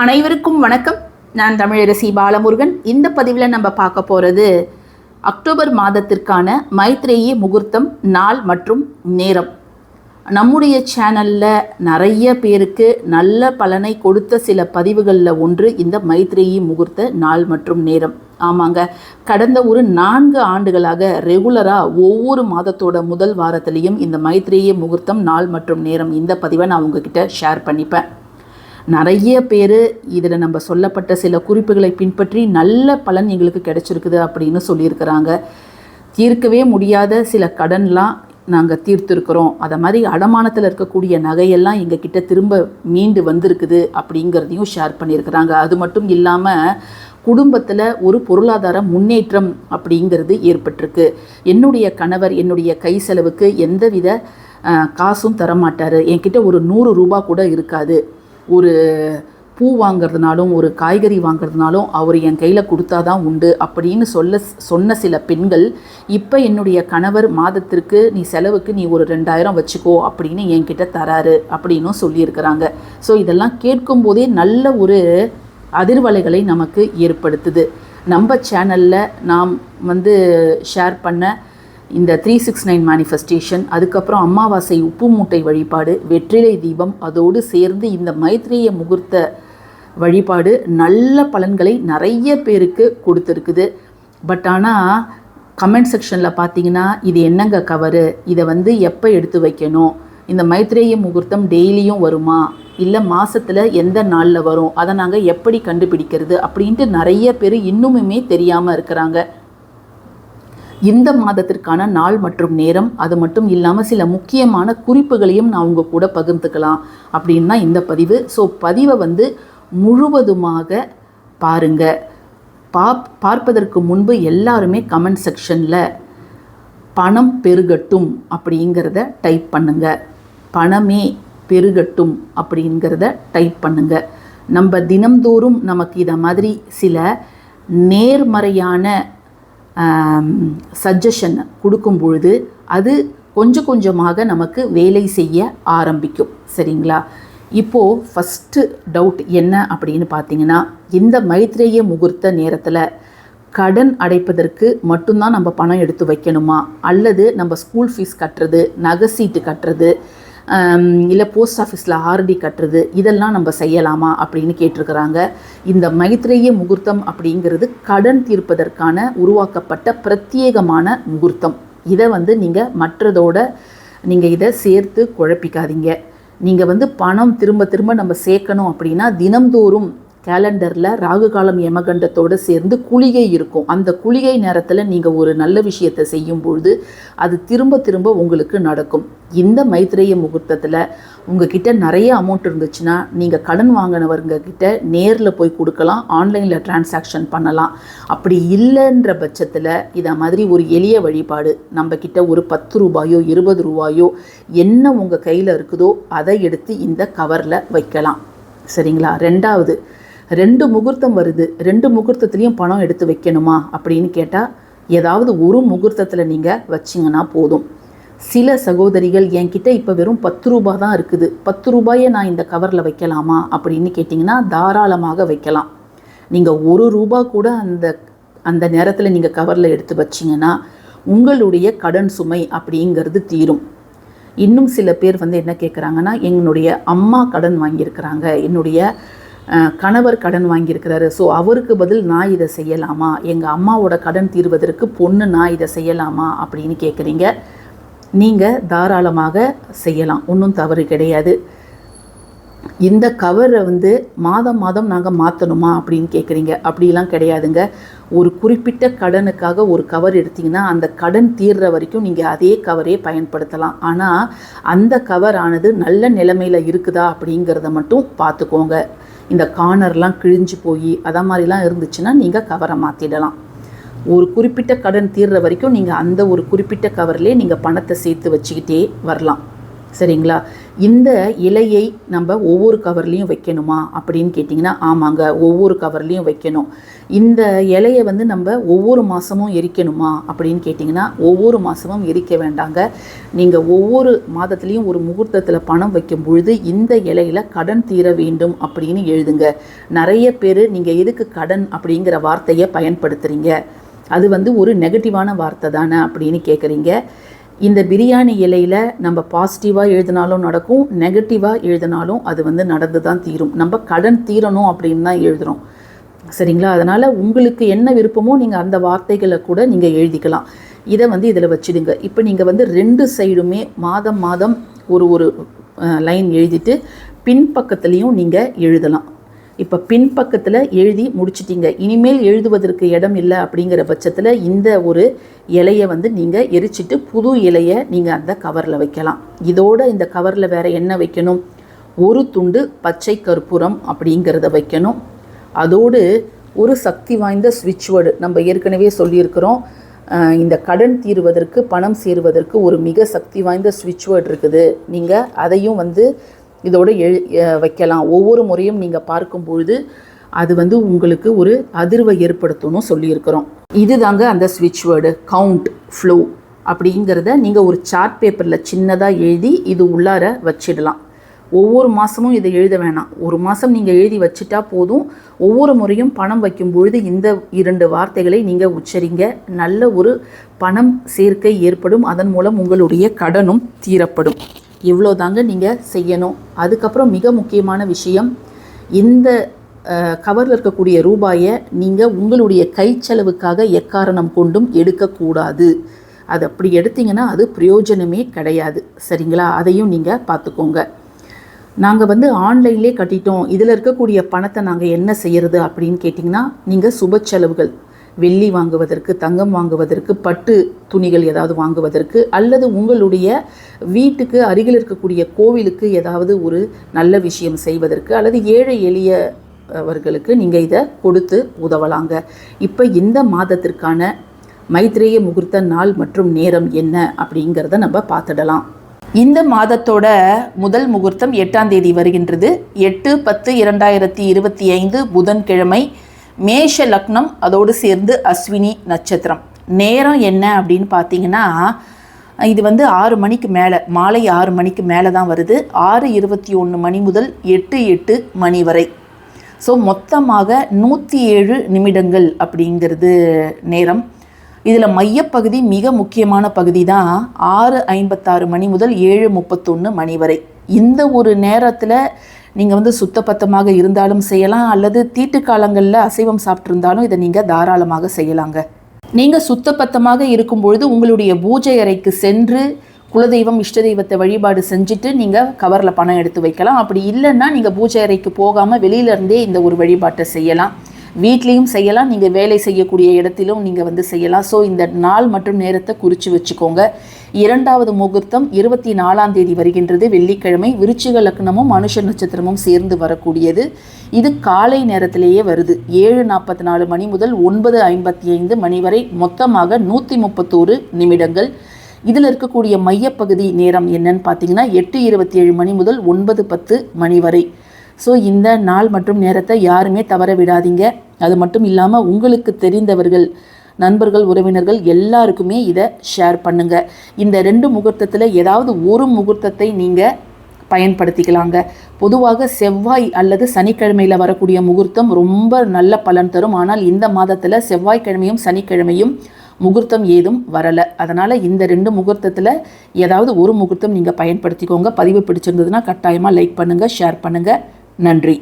அனைவருக்கும் வணக்கம். நான் தமிழரசி பாலமுருகன். இந்த பதிவில் நம்ம பார்க்க போகிறது அக்டோபர் மாதத்திற்கான மைத்ரேயி முகூர்த்தம் நாள் மற்றும் நேரம். நம்முடைய சேனலில் நிறைய பேருக்கு நல்ல பலனை கொடுத்த சில பதிவுகளில் ஒன்று இந்த மைத்ரேயி முகூர்த்த நாள் மற்றும் நேரம். ஆமாங்க. கடந்த ஒரு நான்கு ஆண்டுகளாக ரெகுலராக ஒவ்வொரு மாதத்தோட முதல் வாரத்திலையும் இந்த மைத்ரேய முகூர்த்தம் நாள் மற்றும் நேரம் இந்த பதிவை நான் உங்ககிட்ட ஷேர் பண்ணிப்பேன். நிறைய பேர் இதில் நம்ம சொல்லப்பட்ட சில குறிப்புகளை பின்பற்றி நல்ல பலன் எங்களுக்கு கிடைச்சிருக்குது அப்படின்னு சொல்லியிருக்கிறாங்க. தீர்க்கவே முடியாத சில கடன்லாம் நாங்கள் தீர்த்திருக்கிறோம். அதை மாதிரி அடமானத்தில் இருக்கக்கூடிய நகையெல்லாம் எங்ககிட்ட திரும்ப மீண்டு வந்திருக்குது அப்படிங்கிறதையும் ஷேர் பண்ணியிருக்கிறாங்க. அது மட்டும் இல்லாமல் குடும்பத்தில் ஒரு பொருளாதார முன்னேற்றம் அப்படிங்கிறது ஏற்பட்டிருக்கு. என்னுடைய கணவர் என்னுடைய கை செலவுக்கு எந்தவித காசும் தரமாட்டார். என்கிட்ட ஒரு நூறு ரூபா கூட இருக்காது. ஒரு பூ வாங்குறதுனாலும் ஒரு காய்கறி வாங்குறதுனாலும் அவர் என் கையில் கொடுத்தாதான் உண்டு அப்படின்னு சொல்ல சொன்ன சில பெண்கள் இப்போ என்னுடைய கணவர் மாதத்திற்கு நீ செலவுக்கு நீ ஒரு ரெண்டாயிரம் வச்சுக்கோ அப்படின்னு என்கிட்ட தராரு அப்படின்னும் சொல்லியிருக்கிறாங்க. ஸோ இதெல்லாம் கேட்கும்போதே நல்ல ஒரு அதிர்வலைகளை நமக்கு ஏற்படுத்துது. நம்ம சேனலில் நாம் வந்து ஷேர் பண்ண இந்த த்ரீ சிக்ஸ் நைன் மேனிஃபெஸ்டேஷன் அதுக்கப்புறம் அமாவாசை உப்பு மூட்டை வழிபாடு வெற்றிலை தீபம் அதோடு சேர்ந்து இந்த மைத்ரேய முகூர்த்த வழிபாடு நல்ல பலன்களை நிறைய பேருக்கு கொடுத்துருக்குது. பட் ஆனால் கமெண்ட் செக்ஷனில் பார்த்தீங்கன்னா இது என்னங்க கவரு இதை வந்து எப்போ எடுத்து வைக்கணும்? இந்த மைத்ரேய முகூர்த்தம் டெய்லியும் வருமா? இல்லை மாதத்தில் எந்த நாளில் வரும்? அதை நாங்கள் எப்படி கண்டுபிடிக்கிறது? அப்படின்ட்டு நிறைய பேர் இன்னுமுமே தெரியாமல் இருக்கிறாங்க. இந்த மாதத்திற்கான நாள் மற்றும் நேரம் அது மட்டும் இல்லாமல் சில முக்கியமான குறிப்புகளையும் நான் உங்கள் கூட பகிர்ந்துக்கலாம் அப்படின்னா இந்த பதிவு. ஸோ பதிவை வந்து முழுவதுமாக பாருங்க. பா பார்ப்பதற்கு முன்பு எல்லாருமே கமெண்ட் செக்ஷனில் பணம் பெருகட்டும் அப்படிங்கிறத டைப் பண்ணுங்க. பணமே பெருகட்டும் அப்படிங்கிறத டைப் பண்ணுங்க. நம்ம தினம்தோறும் நமக்கு இதை மாதிரி சில நேர்மறையான சஜஷன் கொடுக்கும் பொழுது அது கொஞ்சம் கொஞ்சமாக நமக்கு வேலை செய்ய ஆரம்பிக்கும். சரிங்களா? இப்போது ஃபஸ்ட்டு டவுட் என்ன அப்படின்னு பார்த்தீங்கன்னா இந்த மைத்ரேய முகூர்த்த நேரத்தில் கடன் அடைப்பதற்கு மட்டும்தான் நம்ம பணம் எடுத்து வைக்கணுமா? அல்லது நம்ம ஸ்கூல் ஃபீஸ் கட்டுறது நகை சீட்டு கட்டுறது இல்லை போஸ்ட் ஆஃபீஸில் ஆர்டி கட்டுறது இதெல்லாம் நம்ம செய்யலாமா அப்படின்னு கேட்டிருக்கிறாங்க. இந்த மைத்ரேய முகூர்த்தம் அப்படிங்கிறது கடன் தீர்ப்பதற்கான உருவாக்கப்பட்ட பிரத்யேகமான முகூர்த்தம். இதை வந்து நீங்கள் மற்றதோட நீங்கள் இதை சேர்த்து குழப்பிக்காதீங்க. நீங்கள் வந்து பணம் திரும்ப திரும்ப நம்ம சேர்க்கணும் அப்படின்னா தினம்தோறும் கேலண்டரில் ராகு காலம் யமகண்டத்தோடு சேர்ந்து குளிகை இருக்கும். அந்த குளிகை நேரத்தில் நீங்கள் ஒரு நல்ல விஷயத்தை செய்யும் பொழுது அது திரும்ப திரும்ப உங்களுக்கு நடக்கும். இந்த மைத்ரேய முகூர்த்தத்தில் உங்ககிட்ட நிறைய அமௌண்ட் இருந்துச்சுன்னா நீங்கள் கடன் வாங்கினவருங்க கிட்ட நேரில் போய் கொடுக்கலாம் ஆன்லைனில் டிரான்சாக்ஷன் பண்ணலாம். அப்படி இல்லைன்ற பட்சத்தில் இதை மாதிரி ஒரு எளிய வழிபாடு நம்ம கிட்ட ஒரு பத்து ரூபாயோ இருபது ரூபாயோ என்ன உங்கள் கையில் இருக்குதோ அதை எடுத்து இந்த கவரில் வைக்கலாம். சரிங்களா? ரெண்டாவது ரெண்டு முகூர்த்தம் வருது. ரெண்டு முகூர்த்தத்துலேயும் பணம் எடுத்து வைக்கணுமா? அப்படின்னு கேட்டால் ஏதாவது ஒரு முகூர்த்தத்தில் நீங்கள் வச்சிங்கன்னா போதும். சில சகோதரிகள் என்கிட்ட இப்போ வெறும் பத்து ரூபா தான் இருக்குது. பத்து ரூபாயை நான் இந்த கவரில் வைக்கலாமா? அப்படின்னு கேட்டிங்கன்னா தாராளமாக வைக்கலாம். நீங்கள் ஒரு ரூபா கூட அந்த அந்த நேரத்தில் நீங்கள் கவரில் எடுத்து வச்சிங்கன்னா உங்களுடைய கடன் சுமை அப்படிங்கிறது தீரும். இன்னும் சில பேர் வந்து என்ன கேட்குறாங்கன்னா என்னுடைய அம்மா கடன் வாங்கியிருக்கிறாங்க. என்னுடைய கணவர் கடன் வாங்கியிருக்கிறாரு. ஸோ அவருக்கு பதில் நான் இதை செய்யலாமா? எங்கள் அம்மாவோட கடன் தீர்வதற்கு பொண்ணு நான் இதை செய்யலாமா? அப்படின்னு கேட்குறீங்க நீங்கள் தாராளமாக செய்யலாம். ஒன்றும் தவறு கிடையாது. இந்த கவரை வந்து மாதம் மாதம் நாங்கள் மாற்றணுமா அப்படின்னு கேட்குறீங்க அப்படிலாம் கிடையாதுங்க. ஒரு குறிப்பிட்ட கடனுக்காக ஒரு கவர் எடுத்தீங்கன்னா அந்த கடன் தீர்ற வரைக்கும் நீங்கள் அதே கவரே பயன்படுத்தலாம். ஆனால் அந்த கவர் ஆனது நல்ல நிலைமையில் இருக்குதா அப்படிங்கிறத மட்டும் பார்த்துக்கோங்க இந்த கார்னர்லாம் கிழிஞ்சு போய் அதை மாதிரிலாம் இருந்துச்சுன்னா நீங்கள் கவரை மாற்றிடலாம் ஒரு குறிப்பிட்ட கடன் தீர்ற வரைக்கும் நீங்கள் அந்த ஒரு குறிப்பிட்ட கவர்லேயே நீங்கள் பணத்தை சேர்த்து வச்சுக்கிட்டே வரலாம். சரிங்களா? இந்த இலையை நம்ம ஒவ்வொரு கவர்லேயும் வைக்கணுமா? அப்படின்னு கேட்டிங்கன்னா ஆமாங்க ஒவ்வொரு கவர்லேயும் வைக்கணும். இந்த இலையை வந்து நம்ம ஒவ்வொரு மாதமும் எரிக்கணுமா? அப்படின்னு கேட்டிங்கன்னா ஒவ்வொரு மாதமும் எரிக்க வேண்டாங்க. நீங்கள் ஒவ்வொரு மாதத்துலேயும் ஒரு முகூர்த்தத்தில் பணம் வைக்கும் பொழுது இந்த இலையில கடன் தீர வேண்டும் அப்படின்னு எழுதுங்க. நிறைய பேர் நீங்கள் எதுக்கு கடன்? அப்படிங்கிற வார்த்தையை பயன்படுத்துகிறீங்க அது வந்து ஒரு நெகட்டிவான வார்த்தை தானே அப்படின்னு கேட்குறீங்க இந்த பிரியாணி இலையில் நம்ம பாசிட்டிவாக எழுதினாலும் நடக்கும் நெகட்டிவாக எழுதினாலும் அது வந்து நடந்து தான் தீரும். நம்ம கடன் தீரணும் அப்படின்னு தான் எழுதுகிறோம் சரிங்களா? அதனால் உங்களுக்கு என்ன விருப்பமோ நீங்கள் அந்த வார்த்தைகளை கூட நீங்கள் எழுதிக்கலாம். இதை வந்து இதில் வச்சிடுங்க. இப்போ நீங்கள் வந்து ரெண்டு சைடுமே மாதம் மாதம் ஒரு ஒரு லைன் எழுதிட்டு பின்பக்கத்துலேயும் நீங்கள் எழுதலாம். இப்போ பின்பக்கத்தில் எழுதி முடிச்சிட்டிங்க. இனிமேல் எழுதுவதற்கு இடம் இல்லை அப்படிங்கிற பட்சத்தில் இந்த ஒரு இலையை வந்து நீங்கள் எரிச்சிட்டு புது இலையை நீங்கள் அந்த கவரில் வைக்கலாம். இதோட இந்த கவரில் வேறு என்ன வைக்கணும்? ஒரு துண்டு பச்சை கற்பூரம் அப்படிங்கிறத வைக்கணும். அதோடு ஒரு சக்தி வாய்ந்த ஸ்விட்ச் வேர்டு நம்ம ஏற்கனவே சொல்லியிருக்கிறோம். இந்த கடன் தீர்வதற்கு பணம் சேருவதற்கு ஒரு மிக சக்தி வாய்ந்த ஸ்விட்ச் வேர்டு இருக்குது. நீங்கள் அதையும் வந்து இதோடு எழு வைக்கலாம். ஒவ்வொரு முறையும் நீங்கள் பார்க்கும்பொழுது அது வந்து உங்களுக்கு ஒரு அதிர்வை ஏற்படுத்தணும் சொல்லியிருக்கிறோம். இதுதாங்க அந்த ஸ்விட்ச் வேர்டு கவுண்ட் ஃப்ளோ அப்படிங்கிறத நீங்கள் ஒரு சார்ட் பேப்பரில் சின்னதாக எழுதி இது உள்ளார வச்சிடலாம். ஒவ்வொரு மாதமும் இதை எழுத வேணாம். ஒரு மாதம் நீங்கள் எழுதி வச்சுட்டா போதும். ஒவ்வொரு முறையும் பணம் வைக்கும் பொழுது இந்த இரண்டு வார்த்தைகளை நீங்கள் உச்சரிங்க. நல்ல ஒரு பணம் சேர்க்கை ஏற்படும். அதன் மூலம் உங்களுடைய கடனும் தீரப்படும். இவ்வளோ தாங்க நீங்கள் செய்யணும். அதுக்கப்புறம் மிக முக்கியமான விஷயம் இந்த கவரில் இருக்கக்கூடிய ரூபாயை நீங்கள் உங்களுடைய கை செலவுக்காக எக்காரணம் கொண்டும் எடுக்கக்கூடாது. அது அப்படி எடுத்தீங்கன்னா அது பிரயோஜனமே கிடையாது. சரிங்களா? அதையும் நீங்கள் பார்த்துக்கோங்க. நாங்கள் வந்து ஆன்லைன்லேயே கட்டிட்டோம். இதில் இருக்கக்கூடிய பணத்தை நாங்கள் என்ன செய்கிறது அப்படின்னு கேட்டிங்கன்னா நீங்கள் சுப செலவுகள் வெள்ளி வாங்குவதற்கு தங்கம் வாங்குவதற்கு பட்டு துணிகள் ஏதாவது வாங்குவதற்கு அல்லது உங்களுடைய வீட்டுக்கு அருகில் இருக்கக்கூடிய கோவிலுக்கு ஏதாவது ஒரு நல்ல விஷயம் செய்வதற்கு அல்லது ஏழை எளிய அவர்களுக்கு நீங்கள் இதை கொடுத்து உதவலாங்க. இப்போ இந்த மாதத்திற்கான மைத்ரேய முகூர்த்த நாள் மற்றும் நேரம் என்ன அப்படிங்கிறத நம்ம பார்த்துடலாம். இந்த மாதத்தோட முதல் முகூர்த்தம் எட்டாம் தேதி வருகின்றது. எட்டு பத்து இரண்டாயிரத்தி இருபத்தி ஐந்து புதன்கிழமை மேஷ லக்னம் அதோடு சேர்ந்து அஸ்வினி நட்சத்திரம். நேரம் என்ன அப்படின்னு பார்த்தீங்கன்னா இது வந்து ஆறு மணிக்கு மேலே மாலை ஆறு மணிக்கு மேலே தான் வருது. ஆறு இருபத்தி ஒன்று மணி முதல் எட்டு எட்டு மணி வரை. ஸோ மொத்தமாக நூற்றி ஏழு நிமிடங்கள் அப்படிங்கிறது நேரம். இதில் மையப்பகுதி மிக முக்கியமான பகுதி தான் ஆறு ஐம்பத்தாறு மணி முதல் ஏழு முப்பத்தொன்று மணி வரை. இந்த ஒரு நேரத்தில் நீங்கள் வந்து சுத்தபத்தமாக இருந்தாலும் செய்யலாம் அல்லது தீட்டு காலங்களில் அசைவம் சாப்பிட்ருந்தாலும் இதை நீங்கள் தாராளமாக செய்யலாங்க. நீங்கள் சுத்தபத்தமாக இருக்கும் பொழுது உங்களுடைய பூஜை அறைக்கு சென்று குலதெய்வம் இஷ்ட தெய்வத்தை வழிபாடு செஞ்சுட்டு நீங்கள் கவரில் பணம் எடுத்து வைக்கலாம். அப்படி இல்லைன்னா நீங்கள் பூஜை அறைக்கு போகாமல் வெளியிலேருந்தே இந்த ஒரு வழிபாட்டை செய்யலாம். வீட்லேயும் செய்யலாம் நீங்கள் வேலை செய்யக்கூடிய இடத்திலும் நீங்கள் வந்து செய்யலாம். ஸோ இந்த நாள் மற்றும் நேரத்தை குறித்து வச்சுக்கோங்க. இரண்டாவது முகூர்த்தம் இருபத்தி நாலாம் தேதி வருகின்றது. வெள்ளிக்கிழமை விருச்சிக லக்னமும் மனுஷ நட்சத்திரமும் சேர்ந்து வரக்கூடியது. இது காலை நேரத்திலேயே வருது. ஏழு நாற்பத்தி நாலு மணி முதல் ஒன்பது ஐம்பத்தி ஐந்து மணி வரை மொத்தமாக நூற்றி முப்பத்தோரு நிமிடங்கள். இதில் இருக்கக்கூடிய மையப்பகுதி நேரம் என்னன்னு பார்த்தீங்கன்னா எட்டு இருபத்தி ஏழு மணி முதல் ஒன்பது பத்து மணி வரை. ஸோ இந்த நாள் மற்றும் நேரத்தை யாருமே தவற விடாதீங்க. அது மட்டும் இல்லாமல் உங்களுக்கு தெரிந்தவர்கள் நண்பர்கள் உறவினர்கள் எல்லாருக்குமே இதை ஷேர் பண்ணுங்க. இந்த ரெண்டு முகூர்த்தத்தில் ஏதாவது ஒரு முகூர்த்தத்தை நீங்கள் பயன்படுத்திக்கலாங்க. பொதுவாக செவ்வாய் அல்லது சனிக்கிழமையில் வரக்கூடிய முகூர்த்தம் ரொம்ப நல்ல பலன் தரும். ஆனால் இந்த மாதத்தில் செவ்வாய்க்கிழமையும் சனிக்கிழமையும் முகூர்த்தம் ஏதும் வரலை. அதனால் இந்த ரெண்டு முகூர்த்தத்தில் ஏதாவது ஒரு முகூர்த்தம் நீங்கள் பயன்படுத்திக்கோங்க. பதிவு பிடிச்சிருந்ததுன்னா கட்டாயமாக லைக் பண்ணுங்கள் ஷேர் பண்ணுங்கள் நன்றி.